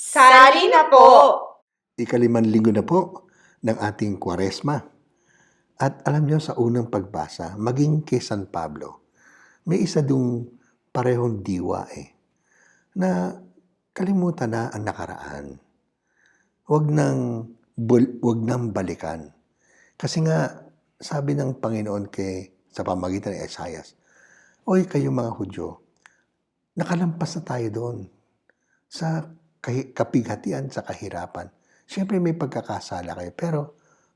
Sali na po! Ikaliman linggo na po ng ating kwaresma. At alam niyo sa unang pagbasa, maging kay San Pablo, may isa dung parehong diwa eh, na kalimutan na ang nakaraan. Huwag nang, huwag nang balikan. Kasi nga, sabi ng Panginoon kay, sa pamagitan ni Esayas, Oy, kayo mga Hudyo, nakalampas na tayo doon sa kapighatian, sa kahirapan. Siyempre may pagkakasala kayo, pero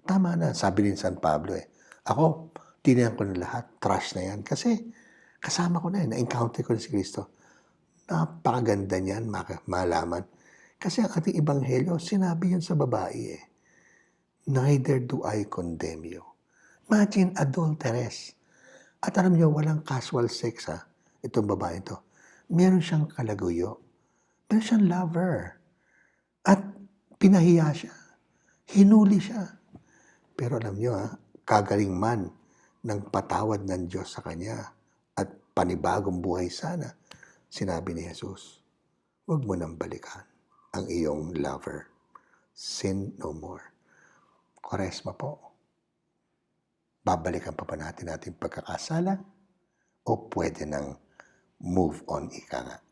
tama na, sabi ni San Pablo eh. Ako, tinayan ko na lahat, trash na yan. Kasi kasama ko na eh, na-encounter ko na si Kristo. Napakaganda niyan, malaman. Kasi ang ating ebanghelyo, sinabi yun sa babae eh. Neither do I condemn you. Imagine, adulteress. At alam niyo, walang casual sex ha, itong babae ito. Meron siyang kalaguyo. Meron siyang lover. At pinahiya siya. Hinuli siya. Pero alam niyo ha, kagaling man ng patawad ng Diyos sa kanya at panibagong buhay sana, sinabi ni Jesus, huwag mo nang balikan ang iyong lover. Sin no more. Koresma po. Babalikan pa ba natin ating pagkakasala? O pwede nang move on ika nga?